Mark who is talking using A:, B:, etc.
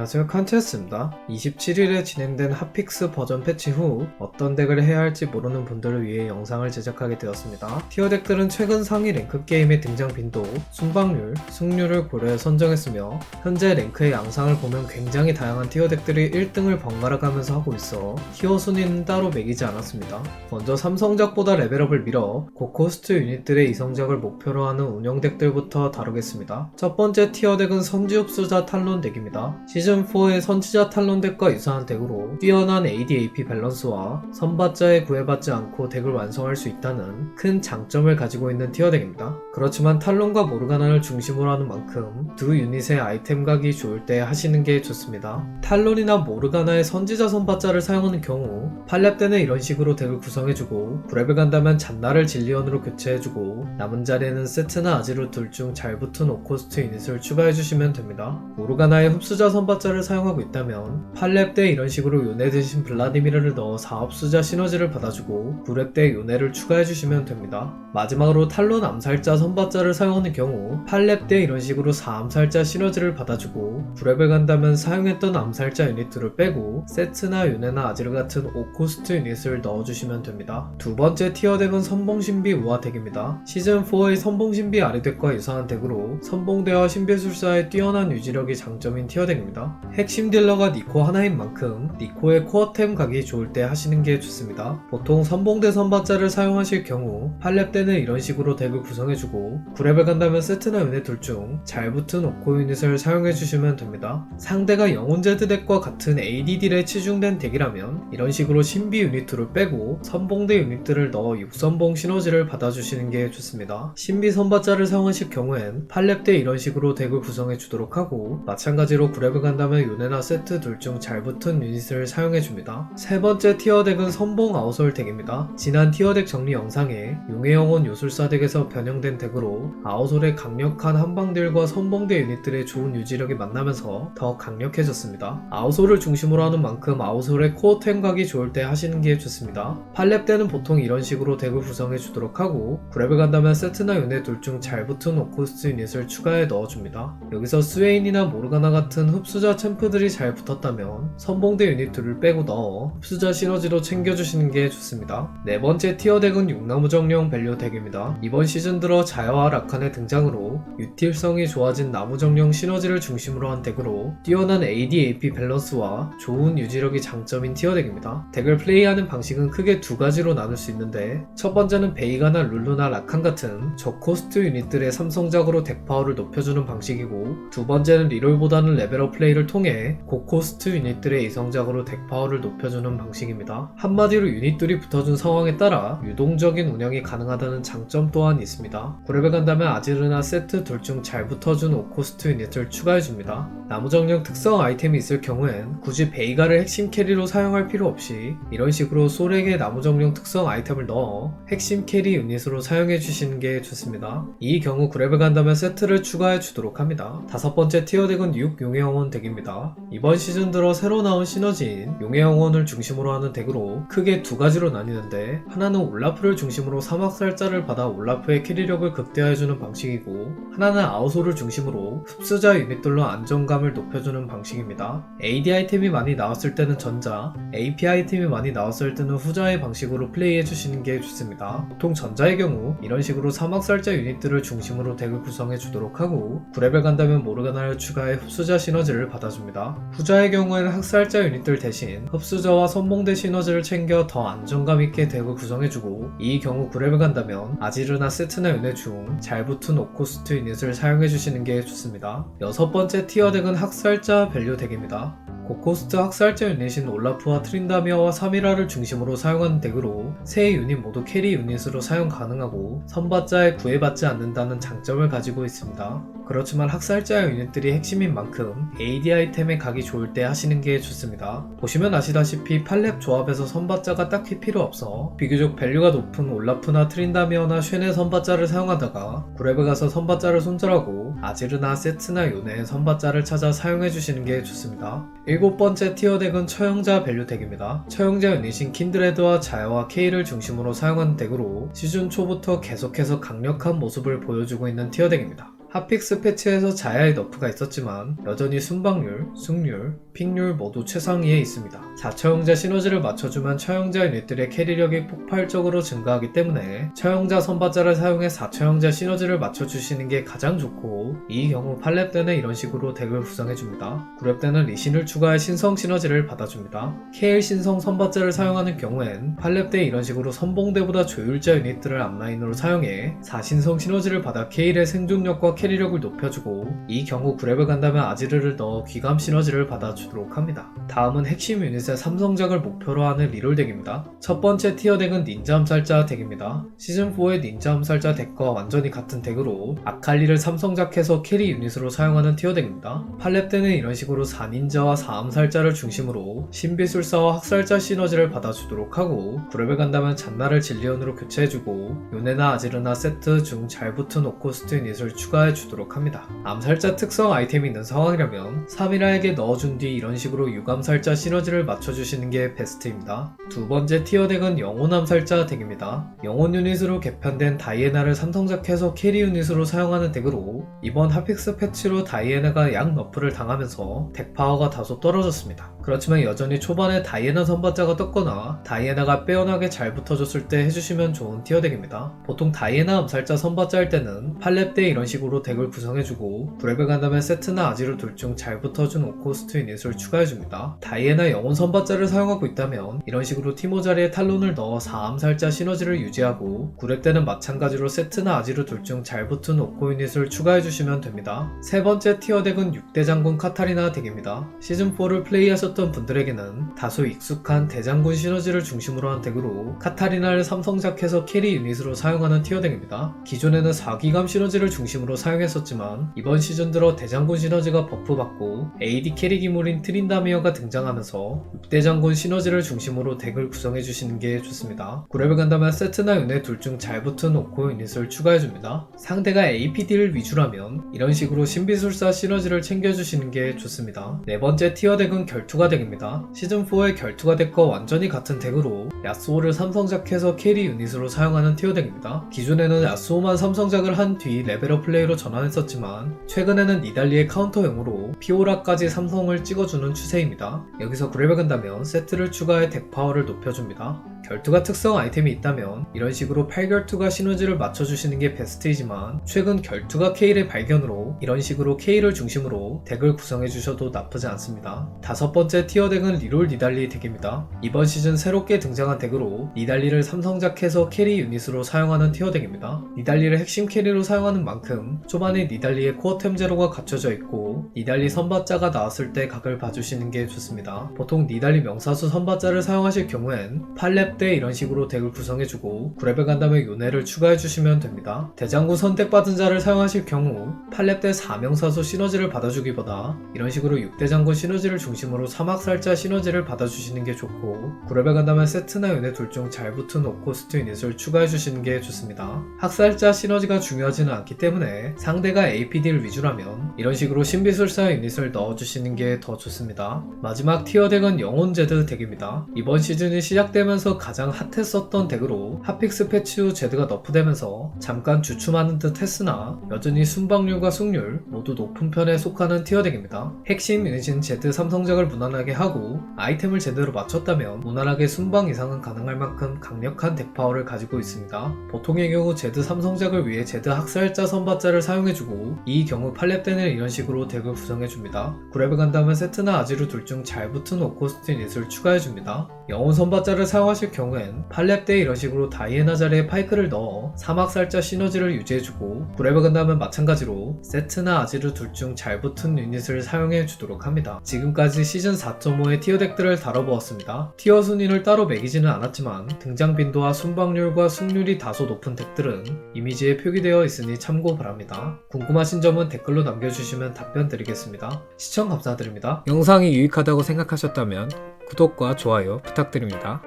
A: 안녕하세요 칸체스입니다. 27일에 진행된 핫픽스 버전 패치 후 어떤 덱을 해야 할지 모르는 분들을 위해 영상을 제작하게 되었습니다. 티어 덱들은 최근 상위 랭크 게임의 등장 빈도, 순방률, 승률을 고려해 선정했으며 현재 랭크의 양상을 보면 굉장히 다양한 티어 덱들이 1등을 번갈아 가면서 하고 있어 티어 순위는 따로 매기지 않았습니다. 먼저 삼성작보다 레벨업을 밀어 고코스트 유닛들의 이성작을 목표로 하는 운영 덱들부터 다루겠습니다. 첫 번째 티어 덱은 선지흡수자 탈론 덱입니다. 시즌 4의 선지자 탈론 덱과 유사한 덱으로 뛰어난 ADAP 밸런스와 선받자에 구애받지 않고 덱을 완성할 수 있다는 큰 장점을 가지고 있는 티어 덱입니다. 그렇지만 탈론과 모르가나를 중심으로 하는 만큼 두 유닛의 아이템 각이 좋을 때 하시는 게 좋습니다. 탈론이나 모르가나의 선지자 선받자를 사용하는 경우 8렙 때는 이런 식으로 덱을 구성해주고 9렙을 간다면 잔나를 진리언으로 교체해주고 남은 자리에는 세트나 아지로 둘 중 잘 붙은 오코스트 유닛을 추가해주시면 됩니다. 모르가나의 흡수자 선받자 를 사용하고 있다면 8렙 때 이런 식으로 요네 대신 블라디미르를 넣어 4흡수자 시너지를 받아주고 9렙 때 요네를 추가해주시면 됩니다. 마지막으로 탈론 암살자 선받자를 사용하는 경우 8렙 때 이런 식으로 4암살자 시너지를 받아주고 9렙을 간다면 사용했던 암살자 유닛들을 빼고 세트나 요네나 아지르 같은 오코스트 유닛을 넣어주시면 됩니다. 두 번째 티어 덱은 선봉신비 우화 덱입니다. 시즌4의 선봉신비 아리덱과 유사한 덱으로 선봉대와 신비술사의 뛰어난 유지력이 장점인 티어 덱입니다. 핵심 딜러가 니코 하나인 만큼 니코의 코어템 각이 좋을 때 하시는 게 좋습니다. 보통 선봉대 선받자를 사용하실 경우 8렙 때는 이런 식으로 덱을 구성해주고 9렙을 간다면 세트나 유닛 둘 중 잘 붙은 오코 유닛을 사용해주시면 됩니다. 상대가 영혼 제드 덱과 같은 ADD에 치중된 덱이라면 이런 식으로 신비 유닛 둘을 빼고 선봉대 유닛들을 넣어 6선봉 시너지를 받아주시는 게 좋습니다. 신비 선받자를 사용하실 경우엔 8렙 때 이런 식으로 덱을 구성해 주도록 하고 마찬가지로 9렙을 간 다면 요네나 세트 둘 중 잘 붙은 유닛을 사용해 줍니다. 세 번째 티어 덱은 선봉 아웃솔 덱입니다. 지난 티어 덱 정리 영상에 용의 영혼 요술사 덱에서 변형된 덱으로 아웃솔의 강력한 한방들과 선봉대 유닛들의 좋은 유지력이 만나면서 더 강력해졌습니다. 아웃솔을 중심으로 하는 만큼 아웃솔의 코어템 각이 좋을 때 하시는 게 좋습니다. 8렙 때는 보통 이런 식으로 덱을 구성해 주도록 하고 9렙을 간다면 세트나 요네 둘 중 잘 붙은 오코스트 유닛을 추가해 넣어줍니다. 여기서 스웨인이나 모르가나 같은 흡수 자 챔프들이 잘 붙었다면 선봉대 유닛들을 빼고 넣어 흡수자 시너지로 챙겨주시는 게 좋습니다. 네 번째 티어 덱은 육나무 정령 밸류 덱입니다. 이번 시즌 들어 자야와 라칸의 등장으로 유틸성이 좋아진 나무 정령 시너지를 중심으로 한 덱으로 뛰어난 AD/AP 밸런스와 좋은 유지력이 장점인 티어 덱입니다. 덱을 플레이하는 방식은 크게 두 가지로 나눌 수 있는데 첫 번째는 베이가나 룰루나 라칸 같은 저코스트 유닛들의 삼성작으로 덱 파워를 높여주는 방식이고 두 번째는 리롤보다는 레벨업 플레이 를 통해 고코스트 유닛들의 이성작으로 덱 파워를 높여주는 방식입니다. 한마디로 유닛들이 붙어준 상황에 따라 유동적인 운영이 가능하다는 장점 또한 있습니다. 9렙을 간다면 아지르나 세트 둘 중 잘 붙어준 오코스트 유닛을 추가해줍니다. 나무정령 특성 아이템이 있을 경우엔 굳이 베이가를 핵심 캐리로 사용할 필요 없이 이런 식으로 솔에게 나무정령 특성 아이템을 넣어 핵심 캐리 유닛으로 사용해 주시는 게 좋습니다. 이 경우 9렙을 간다면 세트를 추가해 주도록 합니다. 다섯 번째 티어 덱은 6 용의 영혼 덱 입니다. 이번 시즌 들어 새로 나온 시너지인 용의 영혼을 중심으로 하는 덱으로 크게 두 가지로 나뉘는데 하나는 올라프를 중심으로 사막살자를 받아 올라프의 캐리력을 극대화해주는 방식이고 하나는 아우소를 중심으로 흡수자 유닛들로 안정감을 높여주는 방식입니다. AD 아이템이 많이 나왔을 때는 전자, AP 아이템이 많이 나왔을 때는 후자의 방식으로 플레이해주시는 게 좋습니다. 보통 전자의 경우 이런 식으로 사막살자 유닛들을 중심으로 덱을 구성해 주도록 하고 9렙을 간다면 모르가나를 추가해 흡수자 시너지를 받아줍니다. 후자의 경우에는 학살자 유닛들 대신 흡수자와 선봉대 시너지를 챙겨 더 안정감 있게 덱을 구성해주고 이 경우 9렙을 간다면 아지르나 세트나 윤회 중 잘 붙은 오코스트 유닛을 사용해주시는 게 좋습니다. 여섯 번째 티어 덱은 학살자 밸류 덱입니다. 고코스트 학살자 유닛인 올라프와 트린다미어와 사미라를 중심으로 사용하는 덱으로 세 유닛 모두 캐리 유닛으로 사용 가능하고 선받자에 구애받지 않는다는 장점을 가지고 있습니다. 그렇지만 학살자 유닛들이 핵심인 만큼 AD 아이템의 각이 좋을 때 하시는 게 좋습니다. 보시면 아시다시피 팔렙 조합에서 선받자가 딱히 필요 없어 비교적 밸류가 높은 올라프나 트린다미어나 쉔의 선받자를 사용하다가 구랩에 가서 선받자를 손절하고 아지르나 세트나 요네의 선받자를 찾아 사용해 주시는 게 좋습니다. 일곱 번째 티어 덱은 처형자 밸류 덱입니다. 처형자 유닛인 킨드레드와 자야와 K를 중심으로 사용하는 덱으로 시즌 초부터 계속해서 강력한 모습을 보여주고 있는 티어 덱입니다. 핫픽스 패치에서 자야의 너프가 있었지만 여전히 순방률, 승률, 픽률 모두 최상위에 있습니다. 4처형자 시너지를 맞춰주면 처형자 유닛들의 캐리력이 폭발적으로 증가하기 때문에 처형자 선발자를 사용해 4처형자 시너지를 맞춰주시는 게 가장 좋고 이 경우 8렙 때는 이런 식으로 덱을 구성해줍니다. 9렙 때는 리신을 추가해 신성 시너지를 받아줍니다. KL 신성 선발자를 사용하는 경우엔 8렙 때 이런 식으로 선봉대보다 조율자 유닛들을 앞라인으로 사용해 4신성 시너지를 받아 KL의 생존력과 캐리력을 높여주고 이 경우 9렙을 간다면 아지르를 넣어 귀감 시너지를 받아주도록 합니다. 다음은 핵심 유닛의 삼성작을 목표로 하는 리롤 덱입니다. 첫 번째 티어 덱은 닌자 암살자 덱입니다. 시즌4의 닌자 암살자 덱과 완전히 같은 덱으로 아칼리를 삼성작해서 캐리 유닛으로 사용하는 티어 덱입니다. 8렙 때는 이런 식으로 4닌자와 4암살자를 중심으로 신비술사와 학살자 시너지를 받아주도록 하고 9렙을 간다면 잔나를 진리언으로 교체해주고 요네나 아지르나 세트 중 잘 붙은 오코스트 유닛을 추가해 주도록 합니다. 암살자 특성 아이템이 있는 상황이라면 3이라에게 넣어준 뒤 이런 식으로 유감살자 시너지를 맞춰주시는 게 베스트입니다. 두 번째 티어 덱은 영혼 암살자 덱입니다. 영혼 유닛으로 개편된 다이애나를 삼성작해서 캐리 유닛으로 사용하는 덱으로 이번 핫픽스 패치로 다이애나가 약 너프를 당하면서 덱 파워가 다소 떨어졌습니다. 그렇지만 여전히 초반에 다이애나 선발자가 떴거나 다이애나가 빼어나게 잘 붙어줬을 때 해주시면 좋은 티어 덱입니다. 보통 다이애나 암살자 선발자일 때는 8렙 때 이런 식으로 덱을 구성해주고 브레벨 간다면 세트나 아지르 둘중 잘 붙어준 오코스트 유닛을 추가해줍니다. 다이애나 영혼 선발자를 사용하고 있다면 이런 식으로 티모 자리에 탈론을 넣어 4암살자 시너지를 유지하고 9렙 때는 마찬가지로 세트나 아지르 둘중 잘 붙은 오코 유닛을 추가해주시면 됩니다. 세 번째 티어 덱은 6대 장군 카타리나 덱입니다. 시즌4를 플레이하셨 던 분들에게는 다소 익숙한 대장군 시너지를 중심으로 한 덱으로 카타리나를 삼성작해서 캐리 유닛으로 사용하는 티어 덱입니다. 기존에는 4기감 시너지를 중심으로 사용했었지만 이번 시즌 들어 대장군 시너지가 버프받고 AD 캐리 기물인 트린다미어가 등장하면서 6대 장군 시너지를 중심으로 덱을 구성해주시는 게 좋습니다. 9렙을 간다면 세트나 윤회 둘 중 잘 붙은 오코 유닛을 추가해줍니다. 상대가 APD를 위주라면 이런 식으로 신비술사 시너지를 챙겨주시는 게 좋습니다. 네 번째 티어 덱은 결투 가 덱입니다. 시즌4의 결투가 덱과 완전히 같은 덱으로 야스오를 삼성작해서 캐리 유닛으로 사용하는 티어 덱입니다. 기존에는 야스오만 삼성작을 한 뒤 레벨업 플레이로 전환했었지만 최근에는 니달리의 카운터용으로 피오라까지 삼성을 찍어주는 추세입니다. 여기서 구레벨 간다면 세트를 추가해 덱 파워를 높여줍니다. 결투가 특성 아이템이 있다면 이런 식으로 8결투가 시너지를 맞춰주시는 게 베스트이지만 최근 결투가 K의 발견으로 이런 식으로 K를 중심으로 덱을 구성해 주셔도 나쁘지 않습니다. 다섯 번째 티어 덱은 리롤 니달리 덱입니다. 이번 시즌 새롭게 등장한 덱으로 니달리를 삼성작해서 캐리 유닛으로 사용하는 티어 덱입니다. 니달리를 핵심 캐리로 사용하는 만큼 초반에 니달리의 코어템 제로가 갖춰져 있고 니달리 선발자가 나왔을 때 각을 봐주시는 게 좋습니다. 보통 니달리 명사수 선발자를 사용하실 경우엔 8렙 때 이런 식으로 덱을 구성해주고 9렙에 간다면 요네를 추가해주시면 됩니다. 대장군 선택받은 자를 사용하실 경우 8렙 때 4명사수 시너지를 받아주기보다 이런 식으로 6대장군 시너지를 중심으로 사막살자 시너지를 받아주시는 게 좋고 9렙에 간다면 세트나 요네 둘중 잘 붙은 오코스트 유닛을 추가해주시는 게 좋습니다. 학살자 시너지가 중요하지는 않기 때문에 상대가 APD를 위주라면 이런 식으로 신비술사 유닛을 넣어주시는 게 더 좋습니다. 마지막 티어 덱은 영혼 제드 덱입니다. 이번 시즌이 시작되면서 가장 핫했었던 덱으로 핫픽스 패치 후 제드가 너프되면서 잠깐 주춤하는 듯 했으나 여전히 순방률과 승률 모두 높은 편에 속하는 티어 덱입니다. 핵심 유닛인 제드 삼성작을 무난 하게 하고 아이템을 제대로 맞췄다면 무난하게 순방 이상은 가능할 만큼 강력한 덱 파워를 가지고 있습니다. 보통의 경우 제드 삼성작을 위해 제드 학살자 선발자를 사용해주고 이 경우 8렙 때는 이런 식으로 덱을 구성해줍니다. 9렙을 간다면 세트나 아지르 둘 중 잘 붙은 오코스트 유닛을 추가해줍니다. 영혼 선발자를 사용하실 경우엔 8렙 때 이런 식으로 다이애나 자리에 파이크를 넣어 사막살자 시너지를 유지해주고 9렙을 간다면 마찬가지로 세트나 아지르 둘 중 잘 붙은 유닛을 사용해 주도록 합니다. 지금까지 시즌 4.5의 티어 덱들을 다뤄보았습니다. 티어 순위를 따로 매기지는 않았지만 등장 빈도와 순방률과 승률이 다소 높은 덱들은 이미지에 표기되어 있으니 참고 바랍니다. 궁금하신 점은 댓글로 남겨주시면 답변 드리겠습니다. 시청 감사드립니다. 영상이 유익하다고 생각하셨다면 구독과 좋아요 부탁드립니다.